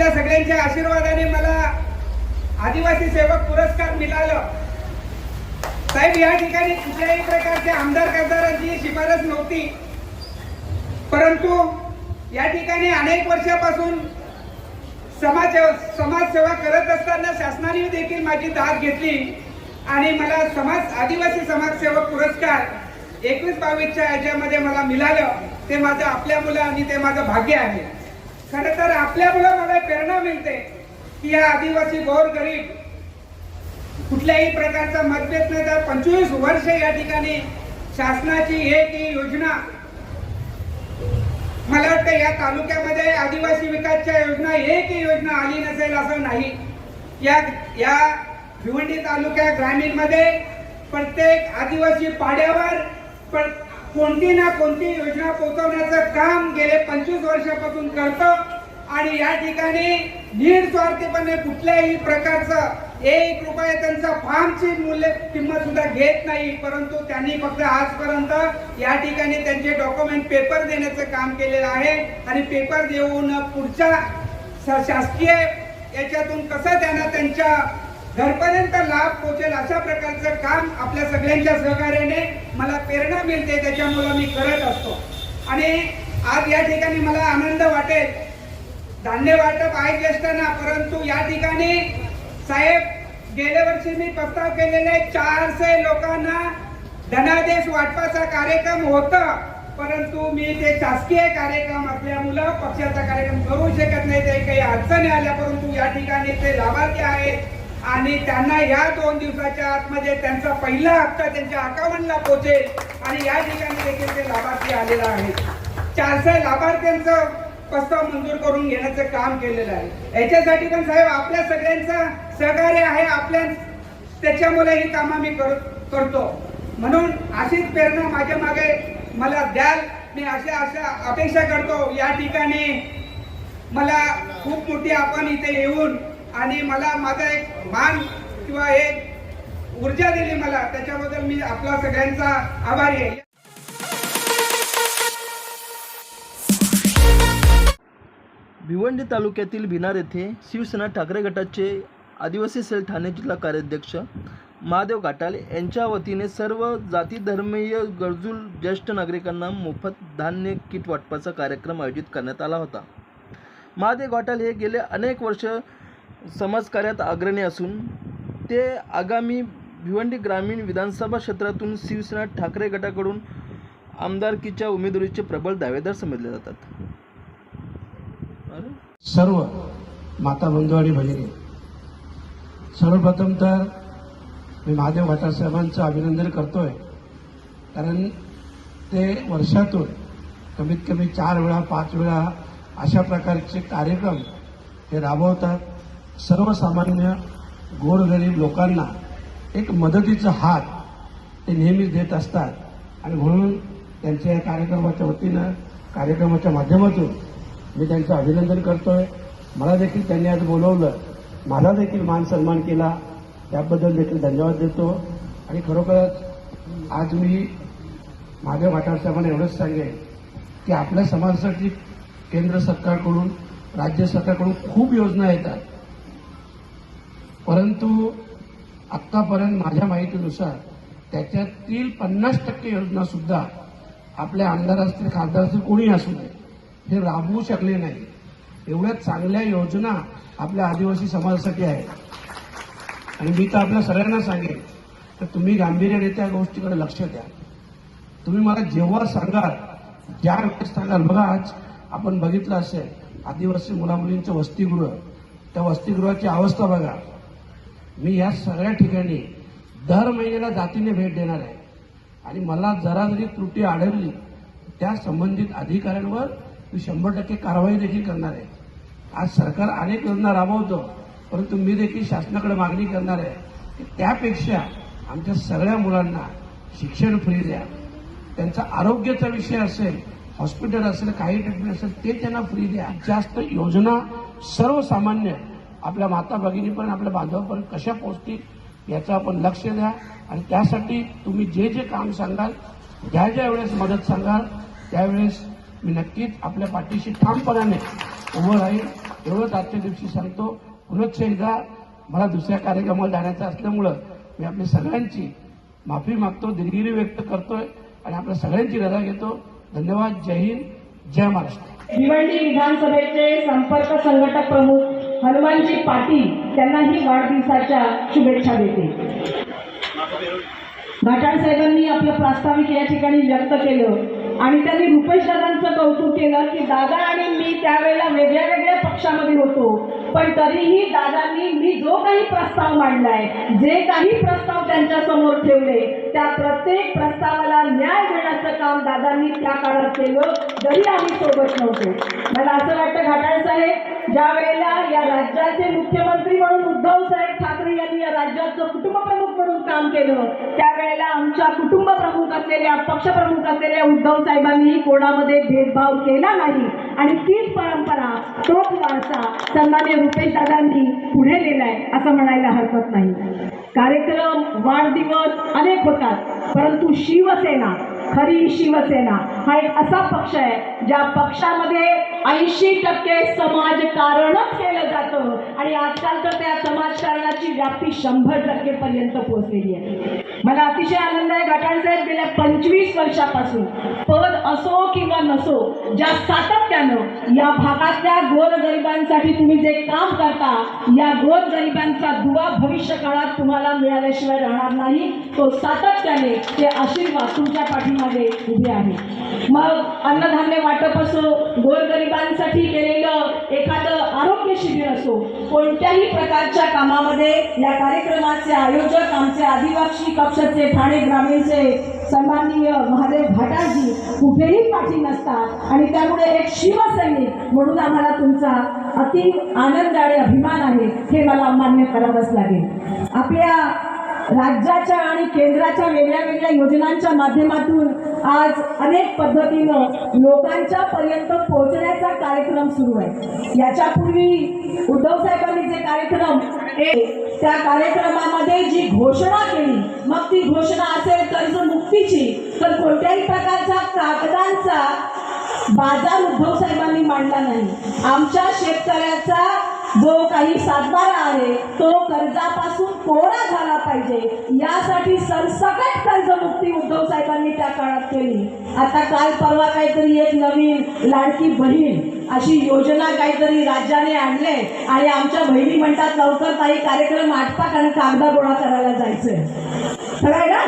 आपल्या सगळ्यांच्या आशीर्वादाने मला आदिवासी सेवक पुरस्कार मिळालं. साहेब या ठिकाणी कुठल्याही प्रकारच्या आमदार खासदारांची शिफारस नव्हती. परंतु या ठिकाणी अनेक वर्षापासून समाज समाजसेवा करत असताना शासनाने देखील माझी दाद घेतली आणि मला समाज आदिवासी समाजसेवक पुरस्कार एकवीस बावीसच्या याच्यामध्ये मला मिळालं. ते माझं आपल्या मुलं आणि ते माझं भाग्य आहे. खरं तर आपल्या मला प्रेरणा मिळते की या आदिवासी गोर गरीब कुठल्याही प्रकारचा मतभेद नाही. तर पंचवीस वर्ष या ठिकाणी शासनाची एक ही योजना मला वाटतं या तालुक्यामध्ये आदिवासी विकासच्या योजना एकही योजना आली नसेल असं नाही. या या भिवंडी तालुक्या ग्रामीणमध्ये प्रत्येक आदिवासी पाड्यावर पण कोणती ना कोणती योजना पोहोचवण्याचं काम गेले पंचवीस वर्षापासून करतो. आणि या ठिकाणी निस्वार्थीपणे कुठल्याही प्रकारचं एक रुपये त्यांचा फार्मची मूल्य किंमत सुद्धा घेत नाही. परंतु त्यांनी फक्त आजपर्यंत या ठिकाणी त्यांचे डॉक्युमेंट पेपर देण्याचं काम केलेलं आहे. आणि पेपर देऊन पुढच्या शासकीय याच्यातून कसं त्यांना त्यांच्या घरपर्यंत लाभ पोहोचेल अशा प्रकारचं काम आपल्या सगळ्यांच्या सहकार्याने मला प्रेरणा मिळते त्याच्यामुळं मी करत असतो. आणि आज या ठिकाणी मला आनंद वाटेल. धान्य वाटप आहे ना परंतु या ठिकाणी साहेब गेल्या वर्षी मी प्रस्ताव केलेले चारशे लोकांना धनादेश वाटपाचा कार्यक्रम होता परंतु मी ते शासकीय कार्यक्रम असल्यामुळं पक्षाचा कार्यक्रम करू शकत नाही ते काही अडचणी आल्या परंतु या ठिकाणी ते लाभार्थी आहेत. आणि त्यांना या दोन दिवसाच्या आतमध्ये त्यांचा पहिला हप्ता त्यांच्या अकाउंटला पोहोचेल. आणि या ठिकाणी देखील ते लाभार्थी आलेला आहे चारशे लाभार्थ्यांचं प्रस्ताव मंजूर करून घेण्याचं काम केलेलं आहे. याच्यासाठी पण साहेब आपल्या सगळ्यांचं सहकार्य आहे आपल्या त्याच्यामुळे ही कामं मी कर- करतो. म्हणून अशीच प्रेरणा माझ्या मागे मला द्याल. मी अशा अशा अपेक्षा करतो. या ठिकाणी मला खूप मोठी आपण इथे येऊन आणि मला माझा एक मान किंवा एक ऊर्जा दिली मला त्याच्याबद्दल मी आपला सगळ्यांचा आभारी आहे. भिवंडी तालुक्यातील भिनार येथे शिवसेना ठाकरे गटाचे आदिवासी सेल ठाणे जिल्हा कार्याध्यक्ष महादेव घाटाल यांच्या वतीने सर्व जाती धर्मीय गरजू ज्येष्ठ नागरिकांना मोफत धान्य किट वाटपाचा कार्यक्रम आयोजित करण्यात आला होता. महादेव घाटाल हे गेले अनेक वर्ष समाजकार्यात अग्रणी असून ते आगामी भिवंडी ग्रामीण विधानसभा क्षेत्रातून शिवसेना ठाकरे गटाकडून आमदारकीच्या उमेदवारीचे प्रबळ दावेदार समजले जातात. सर्व माता बंधू आणि भगिनी सर्वप्रथम तर मी महादेव घाटार साहेबांचं अभिनंदन करतोय कारण ते वर्षातून कमीत कमी चार वेळा पाच वेळा अशा प्रकारचे कार्यक्रम हे राबवतात. सर्वसामान्य गोरगरीब लोकांना एक मदतीचा हात ते नेहमीच देत असतात. आणि म्हणून त्यांच्या या कार्यक्रमाच्या वतीनं कार्यक्रमाच्या माध्यमातून मी त्यांचं अभिनंदन करतोय. मला देखील त्यांनी आज बोलवलं. माझा देखील मान सन्मान केला. त्याबद्दल देखील धन्यवाद देतो. आणि खरोखरच आज मी माझ्या वाटार साहेबांना एवढंच सांगेन की आपल्या समाजासाठी केंद्र सरकारकडून राज्य सरकारकडून खूप योजना येतात. परंतु आत्तापर्यंत माझ्या माहितीनुसार त्याच्यातील पन्नास टक्के योजनासुद्धा आपल्या आमदार असतील खासदार असतील कोणी असू नये हे राबवू शकले नाही. एवढ्या चांगल्या योजना आपल्या आदिवासी समाजासाठी आहेत. आणि मी तर आपल्या सगळ्यांना सांगेन तर तुम्ही गांभीर्याने त्या गोष्टीकडे लक्ष द्या. तुम्ही मला जेव्हा सांगाल ज्या वेळेस सांगाल बघा आज आपण बघितलं असेल आदिवासी मुलामुलींचं वसतिगृह त्या वसतिगृहाची अवस्था बघा. मी या सगळ्या ठिकाणी दर महिन्याला जातीने भेट देणार आहे. आणि मला जरा जरी त्रुटी आढळली त्या संबंधित अधिकाऱ्यांवर मी शंभर टक्के कारवाई देखील करणार आहे. आज सरकार अनेक योजना राबवतो परंतु मी देखील शासनाकडे मागणी करणार आहे की त्यापेक्षा आमच्या सगळ्या मुलांना शिक्षण फ्री द्या. त्यांचा आरोग्याचा विषय असेल हॉस्पिटल असेल काही ट्रीटमेंट असेल ते त्यांना फ्री द्या. जास्त योजना सर्वसामान्य आपल्या माता भगिनीपर्यंत आपल्या बांधवापर्यंत कशा पोचतील याचं आपण लक्ष द्या. आणि त्यासाठी तुम्ही जे जे काम सांगाल ज्या ज्या वेळेस मदत सांगाल त्यावेळेस मी नक्कीच आपल्या पाठीशी ठामपणाने उभं राहील. एवढंच आजच्या दिवशी सांगतो पुनश्च एकदा मला दुसऱ्या कार्यक्रमाला जाण्याचं असल्यामुळं मी आपल्या सगळ्यांची माफी मागतो दिलगिरी व्यक्त करतोय आणि आपल्या सगळ्यांची रजा घेतो. धन्यवाद. जय हिंद. जय महाराष्ट्र. भिवंडी विधानसभेचे संपर्क संघटक प्रमुख हनुमानजी पाटील त्यांनाही वाढदिवसाच्या शुभेच्छा देते. घाटाळ साहेबांनी आपलं प्रास्ताविक या ठिकाणी व्यक्त केलं आणि त्यांनी रुपेश दादांचं कौतुक केलं की दादा आणि मी त्यावेळेला वेगळ्या वेगळ्या पक्षामध्ये होतो पण तरीही दादांनी मी जो काही प्रस्ताव मांडलाय जे काही प्रस्ताव त्यांच्यासमोर ठेवले त्या प्रत्येक प्रस्तावाला न्याय देण्याचं काम दादांनी त्या काळात केलं जरी आम्ही सोबत नव्हतो. मला असं वाटतं घाटाळ साहेब ज्या वेळेला या राज्याचे मुख्यमंत्री म्हणून उद्धव साहेब ठाकरे यांनी या राज्याचं कुटुंब प्रमुख म्हणून काम केलं त्यावेळेला आमच्या कुटुंब प्रमुख असलेल्या पक्षप्रमुख असलेल्या उद्धव साहेबांनी कोणामध्ये भेदभाव केला नाही. आणि तीच परंपरा तोच वारसा सन्मान्य रुपेश दादांनी पुढे नेलाय असं म्हणायला हरकत नाही. कार्यक्रम वाढदिवस अनेक होतात परंतु शिवसेना खरी शिवसेना हा एक असा पक्ष आहे ज्या पक्षामध्ये ऐंशी टक्के समाजकारणच केलं जातं. आणि आजकाल तर त्या समाजकारणाची व्याप्ती शंभर टक्के पर्यंत पोहोचलेली आहे. मला अतिशय आनंद आहे गटाळ गेल्या पंचवीस वर्षापासून. पद असो किंवा नसो ज्या सातत्यानं या भागातल्या गोरगरिबांसाठी तुम्ही जे काम करता या गोरगरिबांचा दुवा भविष्य काळात तुम्हाला मिळाल्याशिवाय राहणार नाही. तो सातत्याने ते आशीर्वाद तुमच्या पाठीमागे उभे आहे. मग अन्नधान्य वाटप असो गोरगरिबांसाठी केलेलं एखादं आरोग्य शिबिर असो कोणत्याही प्रकारच्या कामामध्ये या कार्यक्रमाचे आयोजक आमचे आदिवासी कक्षाचे ठाणे ग्रामीणचे सन्माननीय महादेव भाटाजी कुठेही पाठी नसतात. आणि त्यामुळे एक शिवसैनिक म्हणून आम्हाला तुमचा अति आनंद आणि अभिमान आहे हे मला मान्य करावंच लागेल. आपल्या राज्याच्या आणि केंद्राच्या वेगळ्या वेगळ्या योजनांच्या माध्यमातून आज अनेक पद्धतीनं लोकांच्या पर्यंत पोहोचण्याचा कार्यक्रम सुरू आहे. याच्यापूर्वी उद्धव साहेबांनी जे कार्यक्रम हे त्या कार्यक्रमामध्ये जी घोषणा केली मग ती घोषणा असेल कर्जमुक्तीची तर कोणत्याही प्रकारचा कागदांचा बाजार उद्धव साहेबांनी मांडला नाही. आमच्या शेतकऱ्याचा जो काही सातबारा आहे तो कर्जापासून कोरा झाला पाहिजे. यासाठी सरसकट कर्जमुक्ती उद्धव साहेबांनी त्या काळात केली. आता काल परवा काहीतरी एक नवीन लाडकी बहीण अशी योजना काहीतरी राज्याने आणले आणि आमच्या बहिणी म्हणतात लवकर काही कार्यक्रम आटपाट आणि कागदा गोळा करायला जायचंय. खरं आहे ना?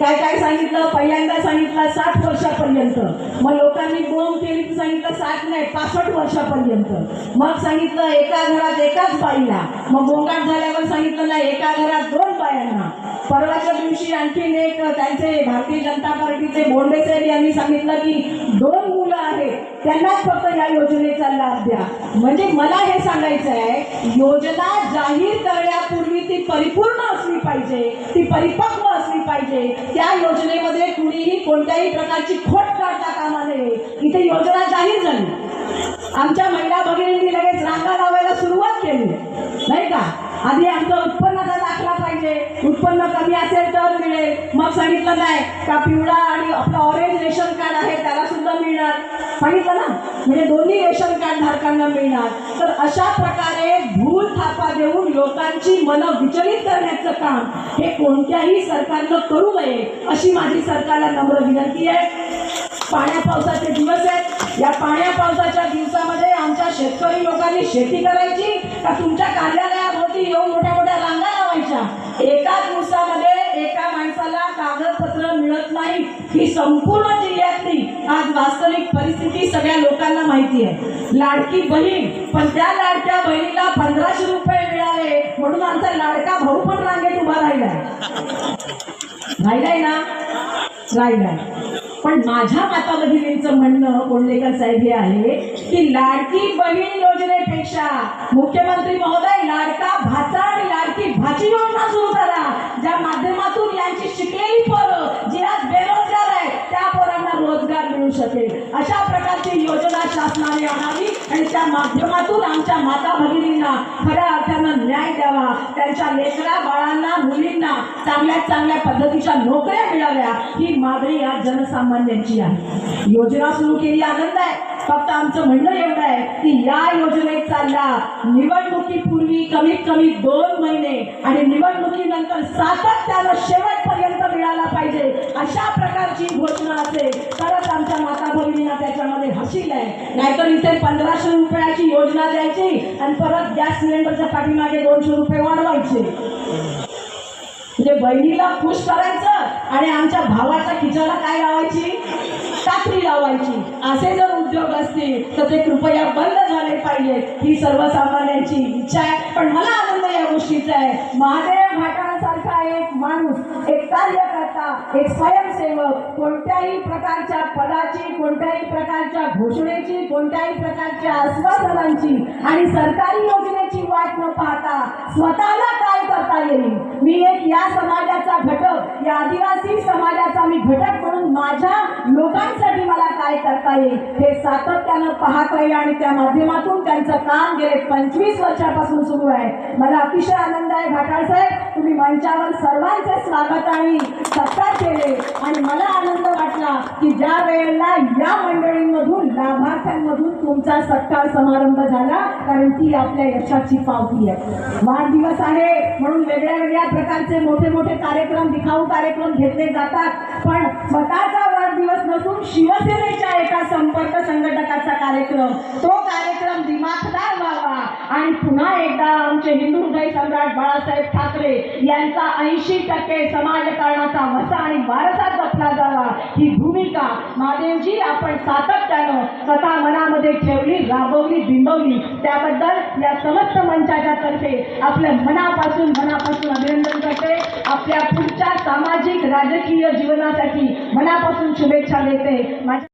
काय काय सांगितलं? पहिल्यांदा सांगितलं साठ वर्षापर्यंत. मग लोकांनी बोंब केली तर सांगितलं साठ नाही पासष्ट वर्षापर्यंत. मग सांगितलं एका घरात एकाच बाईला. मग गोंगाट झाल्यावर सांगितलं ना एका घरात दोन बायांना. परवाच्या दिवशी आणखीन एक त्यांचे भारतीय जनता पार्टीचे बोंडे साहेब यांनी सांगितलं की दोन मुलं आहेत त्यांनाच फक्त या योजनेचा लाभ द्या. म्हणजे मला हे सांगायचं आहे योजना जाहीर करण्या परिपूर्ण असली पाहिजे ती परिपक्व असली पाहिजे. त्या योजनेमध्ये कुणीही कोणत्याही प्रकारची खोट काढता कामा नये. इथे योजना जाहीर झाली. आमच्या महिला भगिनींनी लगेच रांगा लावायला सुरुवात केली. नाही का? आधी आमचं उत्पन्नाचा दाखला पाहिजे. उत्पन्न कमी असेल तर मिळेल. मग सांगितलं नाही का पिवळा आणि आपलं ऑरेंज रेशन कार्ड आहे त्याला सुद्धा मिळणार सांगितलं ना म्हणजे दोन्ही रेशन कार्ड धारकांना मिळणार. तर अशा प्रकारे भूल थापा देऊन लोकांची मनं विचलित करण्याचं काम हे कोणत्याही सरकारनं करू नये अशी माझी सरकारला नम्र विनंती आहे. पाण्या पावसाचे दिवस आहेत. या पाण्या पावसाच्या दिवसामध्ये आमच्या शेतकरी लोकांनी शेती करायची का तुमच्या कार्यालयाभोवती येऊन मोठ्या मोठ्या रांगा लावायच्या? एका दिवसामध्ये एका माणसाला कागदपत्र मिळत नाही ही संपूर्ण जिल्ह्यातली आज वास्तविक परिस्थिती सगळ्या लोकांना माहिती आहे. लाडकी बहीण पण त्या लाडक्या बहिणीला पंधराशे रुपये मिळाले म्हणून आमचा लाडका भाऊ पण रांगेत उभा राहिलाय राहिलाय ना? राहिलाय पण माझ्या माता बहिणींचं म्हणणं कोंडलेकर साहेब हे आहे की लाडकी बहीण योजनेपेक्षा मुख्यमंत्री महोदय लाडका भाचा आणि लाडकी भाची योजना सुरू करा ज्या माध्यम योजना शासनाने आणावी आणि त्या माध्यमातून आमच्या माता भगिनींना खऱ्या अर्थानं न्याय द्यावा. त्यांच्या लेकरा बाळांना मुलींना चांगल्या चांगल्या पद्धतीच्या नोकऱ्या मिळाव्या. ही मागणी या जनसामान्यांची आहे. योजना सुरू केली आनंद आहे. फक्त आमचं म्हणणं एवढं आहे की या योजनेत चालल्या निवडणुकीपूर्वी कमीत कमी दोन महिने आणि निवडणुकीनंतर सातत्यानं शेवटपर्यंत मिळाला पाहिजे अशा प्रकारची घोषणा असेल तरच आमच्या माता भगिनींना त्याच्यामध्ये हसील आहे. नाहीतर इथे पंधराशे रुपयाची योजना द्यायची आणि परत गॅस सिलेंडरच्या पाठीमागे दोनशे रुपये वाढवायचे. म्हणजे बहिणीला खुश करायचं आणि आमच्या भावाच्या खिचाला काय लावायची? कात्री लावायची. असे जर उद्योग असतील तर ते कृपया बंद झाले पाहिजेत. ही सर्वसामान्यांची इच्छा आहे. पण मला आनंद या गोष्टीचा आहे. महादेव घाटासारखा एक माणूस एक कार्यकर्ता एक स्वयंसेवक कोणत्याही प्रकारच्या पदाची कोणत्याही प्रकारच्या घोषणेची कोणत्याही प्रकारच्या आश्वासनांची आणि सरकारी योजनेची वाट न पाहता स्वतःला काय करता येईल? मी एक या समाजाचा घटक या आदिवासी समाजाचा मी घटक म्हणून माझ्या लोकांसाठी मला काय करता येईल? हे सातत्यानं पाहत राहील आणि त्या माध्यमातून त्यांचं काम गेले पंचवीस वर्षापासून सुरू आहे. मला अतिशय आनंद आहे. घाटाळ साहेब तुम्ही मंचावर सर्वांचे स्वागत आणि सत्कार केले. आणि मला आनंद वाटला की ज्या वेळेला या मंडळींमधून लाभार्थ्यांमधून तुमचा सत्कार समारंभ झाला कारण ती आपल्या यशाची पावती आहे. वाढदिवस आहे म्हणून वेगळ्या वेगळ्या प्रकारचे मोठे मोठे कार्यक्रम दिखाऊ कार्यक्रम घेतले जातात. पण स्वतःचा वाढदिवस नसून शिवसेनेच्या एका संपर्क संघटकाचा कार्यक्रम. तो कार्यक्रम दिमाखदार व्हावा. आणि पुन्हा एकदा आमचे हिंदू हृदय सम्राट बाळासाहेब ठाकरे यांचा ऐंशी टक्के समाजकारणाचा वसा आणि वारसा जपला जावा. ही भूमिका महादेवजी आपण सातत्यानं स्वतः मनामध्ये ठेवली राबवली बिंबवली. त्याबद्दल या समस्त मंचाच्या तर्फे आपल्या मनापासून मनापासून अभिनंदन करते. आपल्या पुढच्या सामाजिक राजकीय जीवनासाठी मनापासून शुभेच्छा देते. माझ्या